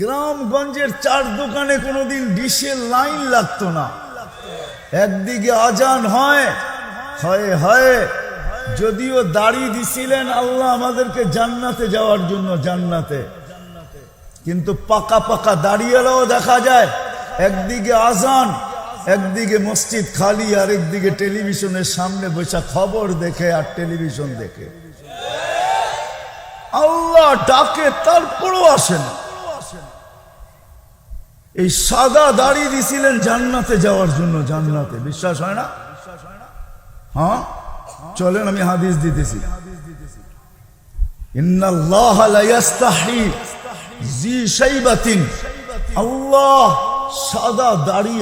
গ্রামগঞ্জের চার দোকানে কোনোদিন ডিশের লাইন লাগতো না। একদিকে আজান হয় হয় হয়। যদিও দাড়ি দিছিলেন আল্লাহ আমাদেরকে জান্নাতে যাওয়ার জন্য, জান্নাতে। কিন্তু পাকা পাকা দাঁড়িয়েও দেখা যায়, একদিকে আজান, একদিকে মসজিদ খালি আর একদিকে টেলিভিশনের সামনে বসে খবর দেখে আর টেলিভিশন দেখে। আল্লাহ ডাকে, তারপরও আসে না। এই সাদা দাড়ি দিছিলেন জান্নাতে যাওয়ার জন্য জান্নাতে। বিশ্বাস হয় না? হ্যাঁ? চলেন, আমি হাদিস দিতেছি। আল্লাহ সাদা দাড়ি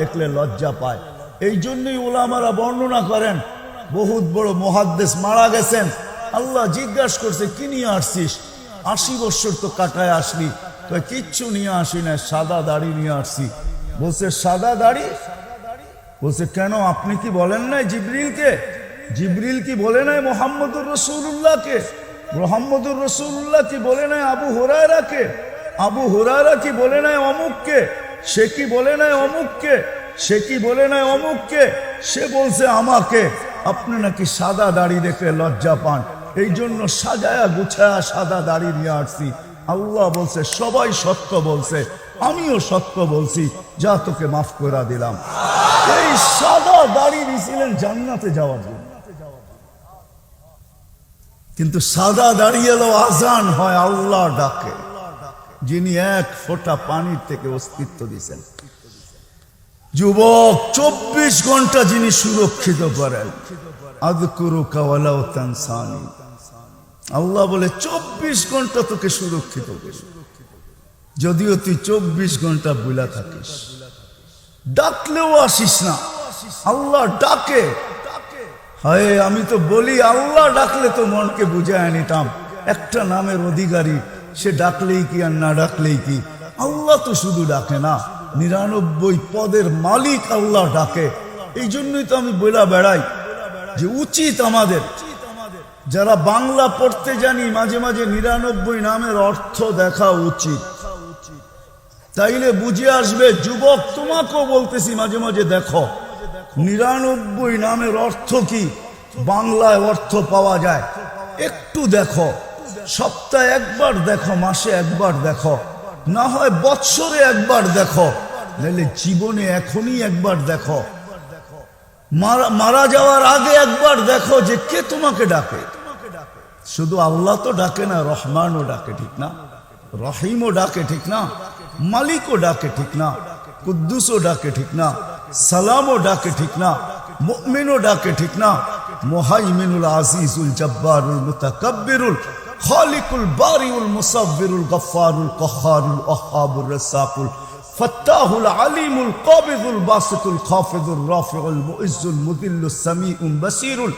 দেখলে লজ্জা পায়। এই জন্যই ওলামারা বর্ণনা করেন, বহুত বড় মহাদ্দেশ মারা গেছেন। আল্লাহ জিজ্ঞাসা করছে, কি নিয়ে আসছিস? আশি বছর তো কাটায় আসলি কয়, কিচ্ছু নিয়ে আসি না সাদা দাড়ি নিয়ে আসছি। বলছে, সাদা দাড়ি? বলছে, কেন আপনি কি বলেন নাই জিবরিলকে? জিবরিল কি বলে নাই মোহাম্মদুর রসুল্লাহকে মোহাম্মদুর রসুল্লাহ কি বলে নাই আবু হোরায়রাকে? আবু হোরায়রা কি বলে নাই অমুককে? সে কি বলে নাই অমুককে? সে কি বলে নাই অমুককে? সে বলছে, আমাকে। আপনি নাকি সাদা দাড়ি দেখে লজ্জা পান। এই জন্য সাজায়া গুছায়া সাদা দাড়ি নিয়ে আসছি। আল্লাহ বলছে, সবাই সত্য বলছে, আমিও সত্য বলছি, যা তোকে মাফ করে দিলাম। এই সাদা দাড়ি দিয়েছিলেন জান্নাতে যাওয়ার জন্য। কিন্তু সাদা দাঁড়িয়ে এলো আজান হয় আল্লাহ ডাকে, যিনি এক ফোঁটা পানির থেকে অস্তিত্ব দিয়েছেন যুবক, চব্বিশ ঘণ্টা যিনি সুরক্ষিত করেন। আদকুরু কাওয়ালাও তানসানি। আল্লাহ বলে, চব্বিশ ঘণ্টা তোকে সুরক্ষিত যদিও তুই চব্বিশ ঘণ্টা বুলা থাকিস। ডাকলেও আসিস না। আল্লাহ ডাকে। হায়, আমি তো বলি, আল্লাহ ডাকলে তো মনকে বুঝায় নিতাম একটা নামের অধিকারী, সে ডাকলেই কি আর না ডাকলেই কি? আল্লাহ তো শুধু ডাকে না, নিরানব্বই পদের মালিক আল্লাহ ডাকে। এই জন্যই তো আমি বইলা বেড়াই, যে উচিত আমাদের যারা বাংলা পড়তে জানি, মাঝে মাঝে নিরানব্বই নামের অর্থ দেখা উচিত। তাইলে বুঝে আসবে, যুবক, তোমাকেও বলতেছি, মাঝে মাঝে দেখো, নিরানব্বই নামের অর্থ কি? বাংলায় অর্থ পাওয়া যায়। একটু দেখো, সপ্তাহে একবার দেখো, মাসে একবার দেখো, না হয় বৎসরে একবার দেখো, নাহলে জীবনে এখনই একবার দেখো। মারা যাওয়ার আগে একবার দেখো যে কে তোমাকে ডাকে। শুধু আল্লাহ তো ডাকে না, রহমানও ডাকে, ঠিক না? রহিমও ডাকে, ঠিক না? মালিকও ডাকে, ঠিক না? কুদ্দুসও ডাকে, ঠিক না? সালামও ডাকে, ঠিক না? মুমিনও ডাকে, ঠিক না? মোহাইমিনুল আজিজুল জব্বারুল মুতাকাব্বিরুল খালিকুল বারিউল মুসাব্বিরুল গফফারুল কহারুল ওহাবুর রাসাকুল আল্লাহুল আলিমুল কবিদুল বাসিতুল খাফিদুল রাফিউল মুইজ্জুল মুদিল্লুস সামিউল বাসিরুল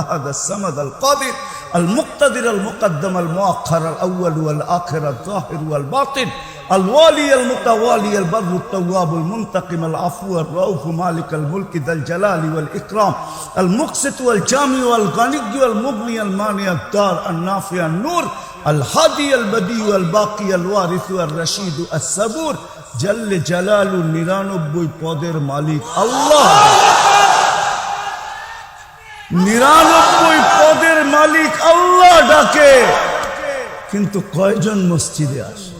الأحد الصمد القادر المقتدر المقدم المؤخر الأول والآخر الظاهر والباطن الوالي المتوالي البر التواب المنتقم العفو الرؤوف مالك الملك ذا الجلال والإكرام المقسط والجامع والغني والمغني المانع الدار النافع النور الهادي البديع الباقي الوارث الرشيد الصبور جل جلال নিরানব্বই পদের মালিক আল্লাহ নিরানব্বই পদের মালিক আল্লাহ ডাকে, কিন্তু কয়জন মসজিদে আসে?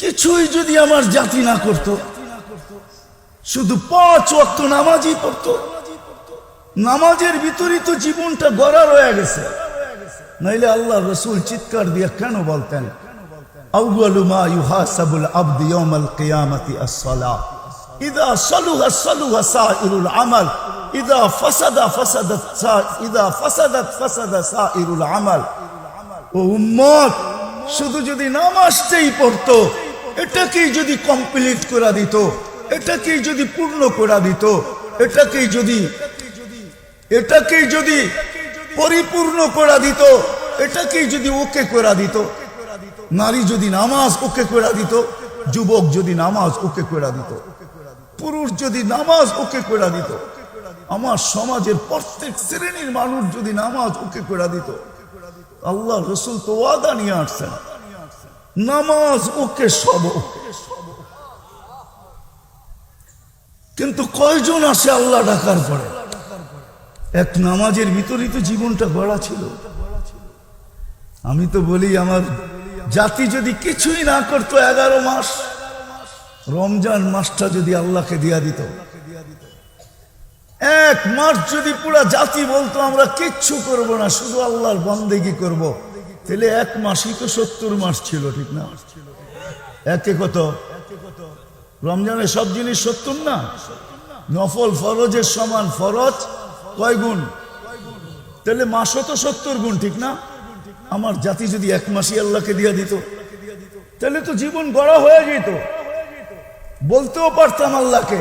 কিছুই যদি আমার জাতি না করত, শুধু পাঁচ ওয়াক্ত নামাজই পড়তো। নামাজের ভিতরই তো জীবনটা গড়া রয়ে গেছে। নাইলে আল্লাহ রসুল চিৎকার দিয়ে কেন বলতেন? আউয়ালু মা ইউহাসাবুল আবদি ইয়াউমাল কিয়ামাতি আস-সালাহ। শুধু যদি নামাজটাই পড়তো, এটাকেই যদি কমপ্লিট করে দিত, এটাকেই যদি পূর্ণ করে দিত, এটাকেই যদি এটাকেই যদি পরিপূর্ণ করে দিত, এটাকেই যদি ওকে করে দিত। নারী যদি নামাজ ওকে করে দিত, যুবক যদি নামাজ ওকে করে দিত। পুরুষ যদি নামাজ ওকে করে দিত, আমার সমাজের প্রত্যেক শ্রেণির মানুষ যদি নামাজ ওকে করে দিত, আল্লাহ রসুল তো ওয়াদা নিয়ে আসছেন, নামাজ ওকে সব। কিন্তু কয়জন আসে আল্লাহ ডাকার পরে? এক নামাজের ভিতরেই তো জীবনটা গড়া ছিল। আমি তো বলি, আমার জাতি যদি কিছুই না করতো এগারো মাস রমজান মাসটা যদি আল্লাহকে দিয়া দিত। এক মাস যদি পুরা জাতি বলতো, আমরা কিচ্ছু করব না, শুধু আল্লাহর বন্দেগি করব। তাহলে এক মাসই তো সত্তর মাস ছিল, ঠিক না? একে কত? রমজানের সব জিনিস সত্তর না? নফল ফরজের সমান ফরজ কয় গুণ? তাহলে মাসও তো সত্তর গুণ, ঠিক না? আমার জাতি যদি এক মাসই আল্লাহকে দিয়া দিত, তাহলে তো জীবন গড়া হয়ে যেত। বলতেও পারতাম আল্লাহকে।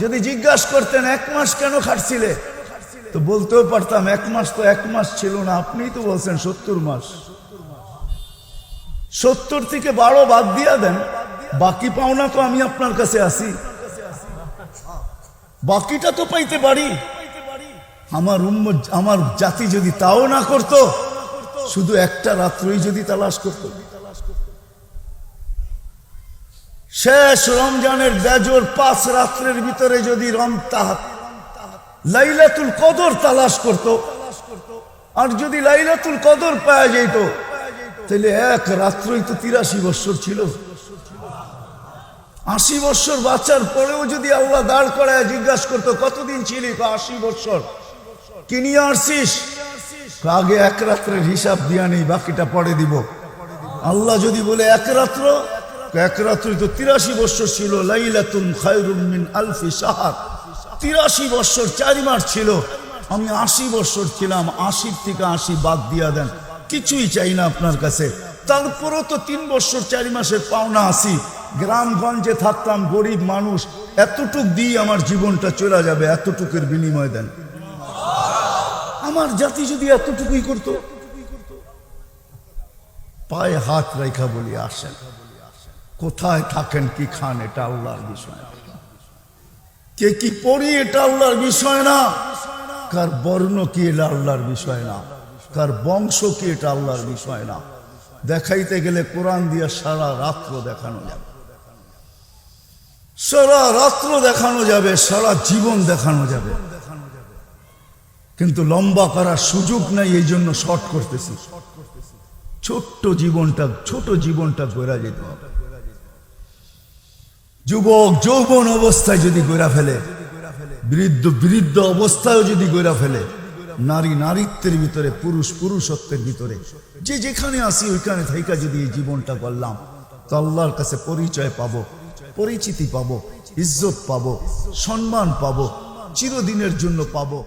যদি জিজ্ঞাসা করতেন, এক মাস কেন খাটছিলে? তো বলতেও পারতাম, এক মাস তো এক মাস ছিল না। আপনি তো বলছেন সত্তর মাস। সত্তর থেকে বারো বাদ দিয়া দেন, বাকি পাওনা তো আমি আপনার কাছে আসি বাকিটা তো পাইতে পারি। আমার উম্মত, আমার জাতি যদি তাও না করত, শুধু একটা রাত্রই যদি তালাশ করত। শেষ রমজানের বেজর পাঁচ রাত্রের ভিতরে যদি রম তাহাত লাইলাতুল কদর তালাশ করত, আর যদি লাইলাতুল কদর পাওয়া যেত, তাহলে এক রাত্রই তো তিরাশি বৎসর ছিল। আশি বৎসর বাচ্চার পরেও যদি আল্লাহ দাঁড় করায় জিজ্ঞাসা করতো, কতদিন ছিলি? আশি বৎসর। কি নিয়ে আসছিস? আগে এক রাত্রের হিসাব দিয়া নেই, বাকিটা পরে দিব। আল্লাহ যদি বলে, এক রাত্র? এক রাত্রি তো তিরাশি বৎসর ছিল, লাইলাতুন খায়রুম আলফি সাহার তিরাশি বৎসর চারি মাস ছিল। আমি আশি বৎসর ছিলাম, আশির থেকে আশি বাদ দিয়া দেন। কিছুই চাই না আপনার কাছে। তারপরও তো তিন বছর, চারি মাসের পাওনা আসি গ্রামগঞ্জে থাকতাম, গরিব মানুষ। এতটুক দিয়ে আমার জীবনটা চলে যাবে, এতটুকের বিনিময় দেন। আমার জাতি যদি এতটুকুই করতো, পায়ে হাত রেখা বলি আসেন। কোথায় থাকেন, কি খান, এটা আল্লাহর বিষয়। কে কি পড়ি, এটা আল্লাহর বিষয় না। কার বর্ণ কি, এটা আল্লাহর বিষয় না। কার বংশ কি, এটা আল্লাহর বিষয় না। দেখাইতে গেলে কোরআন দিয়ে সারা রাত্র দেখানো যাবে। সারা রাত্র দেখানো যাবে, সারা জীবন দেখানো যাবে। কিন্তু লম্বা করার সুযোগ নাই, এই জন্য শর্ট করতেছি। ছোট্ট জীবনটা, ছোট জীবনটা গোরা যেতে হবে। যুবক যৌবন অবস্থায় যদি গোড়া ফেলে, বৃদ্ধ বৃদ্ধ অবস্থায় যদি গোড়া ফেলে, নারী নারীত্বের ভিতরে, পুরুষ পুরুষত্বের ভিতরে, যে যেখানে আসি ওইখানে থাইকা যদি এই জীবনটা করলাম, তো আল্লাহর কাছে পরিচয় পাবো, পরিচিতি পাব, ইজ্জত পাবো, সম্মান পাব, চিরদিনের জন্য পাবো।